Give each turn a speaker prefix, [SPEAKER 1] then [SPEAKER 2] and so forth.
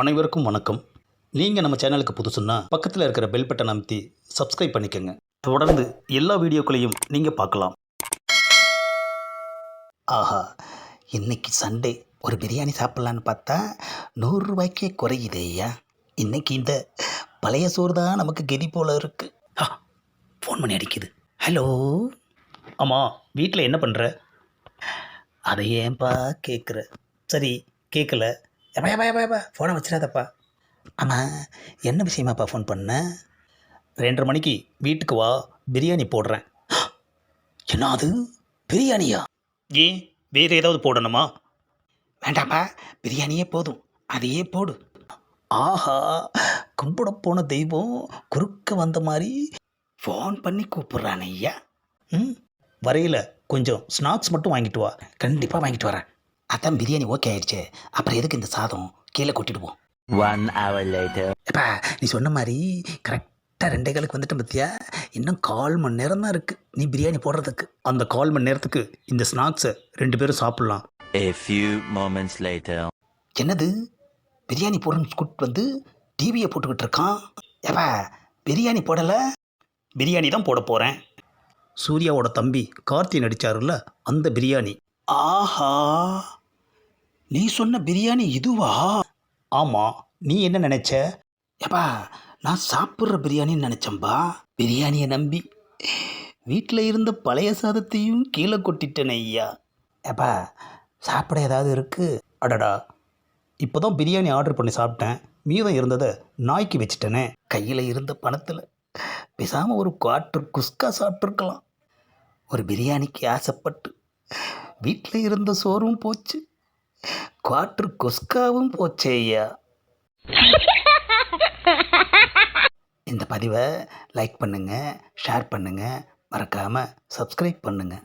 [SPEAKER 1] அனைவருக்கும் வணக்கம். நீங்கள் நம்ம சேனலுக்கு புதுசுன்னா பக்கத்தில் இருக்கிற பெல் பட்டன் அமைத்தி சப்ஸ்கிரைப் பண்ணிக்கோங்க. தொடர்ந்து எல்லா வீடியோக்களையும் நீங்கள் பார்க்கலாம். ஆஹா இன்னைக்கு சண்டே ஒரு பிரியாணி சாப்பிட்லான்னு பார்த்தா நூறுரூவாய்க்கே குறையுதே ஐயா. இன்னைக்கு இந்த பழைய சோறு தான் நமக்கு கெதி போல் இருக்குது ஆ ஃபோன் பண்ணி அடிக்குது. ஹலோ ஆமாம் வீட்டில் என்ன பண்ணுற அதை ஏன்பா கேட்குற சரி கேட்கல எப்பா எப்பா எப்பா எப்பா ஃபோனை வச்சிடாதப்பா. ஆமாம் என்ன விஷயமாப்பா ஃபோன் பண்ண? ரெண்டரை மணிக்கு வீட்டுக்கு வா பிரியாணி போடுறேன். என்ன அது? பிரியாணியா? ஏன் வேறு ஏதாவது போடணுமா? வேண்டாப்பா பிரியாணியே போதும். அதையே போடு. ஆஹா கும்பிட போன தெய்வம் குறுக்க வந்த மாதிரி ஃபோன் பண்ணி கூப்பிட்றானே ஐயா. ம் வரையில் கொஞ்சம் ஸ்நாக்ஸ் மட்டும் வாங்கிட்டு வா. கண்டிப்பாக வாங்கிட்டு வரேன். அதான் பிரியாணி ஓகே ஆயிடுச்சு. அப்புறம் எதுக்கு இந்த சாதம்? கீழே கொட்டிடுவோம்.
[SPEAKER 2] One hour later.
[SPEAKER 1] எப்பா நீ சொன்ன மாதிரி கரெக்டாக ரெண்டே காலுக்கு வந்துட்டேன் பத்தியா? இன்னும் கால் மணி நேரம் தான் இருக்குது நீ பிரியாணி போடுறதுக்கு. அந்த கால் மணி நேரத்துக்கு இந்த ஸ்நாக்ஸை ரெண்டு பேரும் சாப்பிட்லாம்.
[SPEAKER 2] A few moments later.
[SPEAKER 1] என்னது? பிரியாணி போடுறன்னு கூட்டு வந்து டிவியை போட்டுக்கிட்டு இருக்கான்? ஏப்பா பிரியாணி போடலை? பிரியாணி தான் போட போகிறேன் சூர்யாவோட தம்பி கார்த்தி நடிச்சாருல்ல அந்த பிரியாணி. ஆஹா! நீ சொன்ன பிரியாணி இதுவா? ஆமாம் நீ என்ன நினைச்ச? ஏப்பா நான் சாப்பிட்ற பிரியாணின்னு நினச்சேன்பா. பிரியாணியை நம்பி வீட்டில் இருந்த பழைய சாதத்தையும் கீழே கொட்டிட்டேனே ஐயா. ஏப்பா சாப்பிட ஏதாவது இருக்கு? அடடா இப்போ தான் பிரியாணி ஆர்டர் பண்ணி சாப்பிட்டேன். மீதம் இருந்ததை நாய்க்கு வச்சுட்டேனே. கையில் இருந்த பணத்தில் பேசாமல் ஒரு குவாட்டர் குஸ்கா சாப்பிட்ருக்கலாம் ஒரு பிரியாணிக்கு ஆசைப்பட்டு வீட்டில் இருந்த சோறும் போச்சு. குவாட்டர் குஸ்காவும் போச்சே ஐயா இந்த பதிவை லைக் பண்ணுங்கள் ஷேர் பண்ணுங்கள் மறக்காமல் சப்ஸ்கிரைப் பண்ணுங்கள்